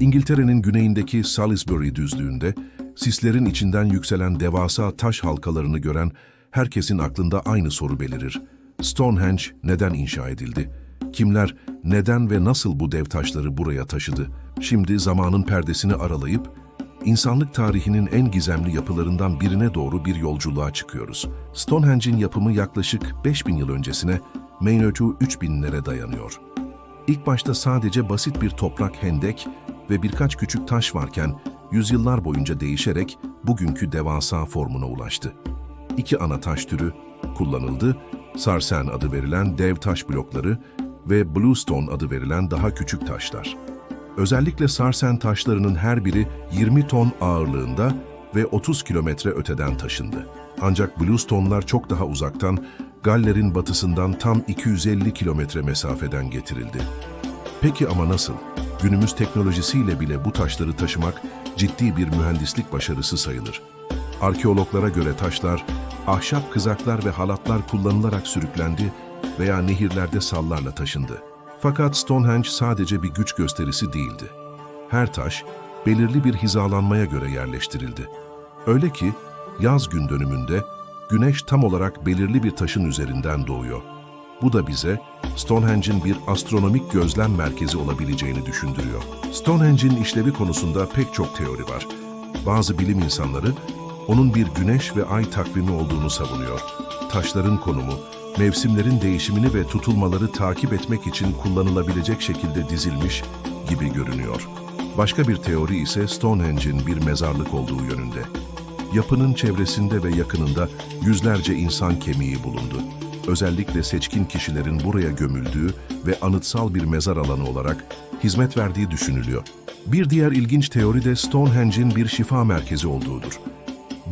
İngiltere'nin güneyindeki Salisbury düzlüğünde, sislerin içinden yükselen devasa taş halkalarını gören herkesin aklında aynı soru belirir. Stonehenge neden inşa edildi? Kimler, neden ve nasıl bu dev taşları buraya taşıdı? Şimdi zamanın perdesini aralayıp, insanlık tarihinin en gizemli yapılarından birine doğru bir yolculuğa çıkıyoruz. Stonehenge'in yapımı yaklaşık 5000 yıl öncesine, Maynard'u 3000'lere dayanıyor. İlk başta sadece basit bir toprak hendek ve birkaç küçük taş varken yüzyıllar boyunca değişerek bugünkü devasa formuna ulaştı. İki ana taş türü kullanıldı, sarsen adı verilen dev taş blokları ve bluestone adı verilen daha küçük taşlar. Özellikle sarsen taşlarının her biri 20 ton ağırlığında ve 30 kilometre öteden taşındı. Ancak bluestone'lar çok daha uzaktan, Galler'in batısından tam 250 kilometre mesafeden getirildi. Peki ama nasıl? Günümüz teknolojisiyle bile bu taşları taşımak ciddi bir mühendislik başarısı sayılır. Arkeologlara göre taşlar, ahşap kızaklar ve halatlar kullanılarak sürüklendi veya nehirlerde sallarla taşındı. Fakat Stonehenge sadece bir güç gösterisi değildi. Her taş, belirli bir hizalanmaya göre yerleştirildi. Öyle ki, yaz gün dönümünde güneş tam olarak belirli bir taşın üzerinden doğuyor. Bu da bize Stonehenge'in bir astronomik gözlem merkezi olabileceğini düşündürüyor. Stonehenge'in işlevi konusunda pek çok teori var. Bazı bilim insanları onun bir güneş ve ay takvimi olduğunu savunuyor. Taşların konumu, mevsimlerin değişimini ve tutulmaları takip etmek için kullanılabilecek şekilde dizilmiş gibi görünüyor. Başka bir teori ise Stonehenge'in bir mezarlık olduğu yönünde. Yapının çevresinde ve yakınında yüzlerce insan kemiği bulundu. Özellikle seçkin kişilerin buraya gömüldüğü ve anıtsal bir mezar alanı olarak hizmet verdiği düşünülüyor. Bir diğer ilginç teori de Stonehenge'in bir şifa merkezi olduğudur.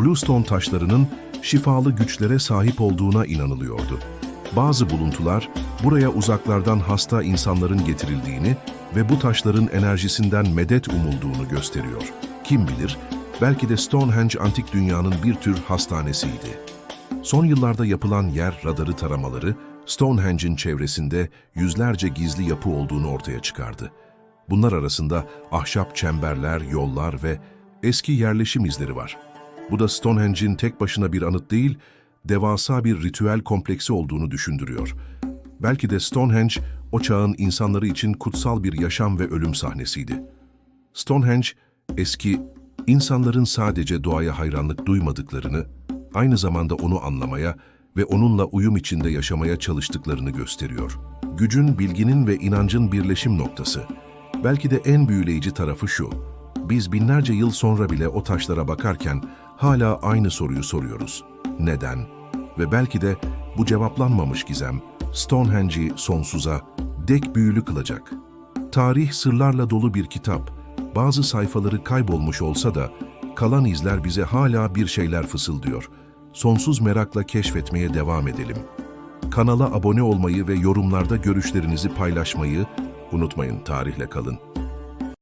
Bluestone taşlarının şifalı güçlere sahip olduğuna inanılıyordu. Bazı buluntular buraya uzaklardan hasta insanların getirildiğini ve bu taşların enerjisinden medet umulduğunu gösteriyor. Kim bilir, belki de Stonehenge antik dünyanın bir tür hastanesiydi. Son yıllarda yapılan yer radarı taramaları, Stonehenge'in çevresinde yüzlerce gizli yapı olduğunu ortaya çıkardı. Bunlar arasında ahşap çemberler, yollar ve eski yerleşim izleri var. Bu da Stonehenge'in tek başına bir anıt değil, devasa bir ritüel kompleksi olduğunu düşündürüyor. Belki de Stonehenge, o çağın insanları için kutsal bir yaşam ve ölüm sahnesiydi. Stonehenge, eski, insanların sadece doğaya hayranlık duymadıklarını, aynı zamanda onu anlamaya ve onunla uyum içinde yaşamaya çalıştıklarını gösteriyor. Gücün, bilginin ve inancın birleşim noktası. Belki de en büyüleyici tarafı şu, biz binlerce yıl sonra bile o taşlara bakarken hala aynı soruyu soruyoruz. Neden? Ve belki de bu cevaplanmamış gizem, Stonehenge'i sonsuza, dek büyülü kılacak. Tarih sırlarla dolu bir kitap. Bazı sayfaları kaybolmuş olsa da, kalan izler bize hala bir şeyler fısıldıyor. Sonsuz merakla keşfetmeye devam edelim. Kanala abone olmayı ve yorumlarda görüşlerinizi paylaşmayı unutmayın. Tarihle kalın.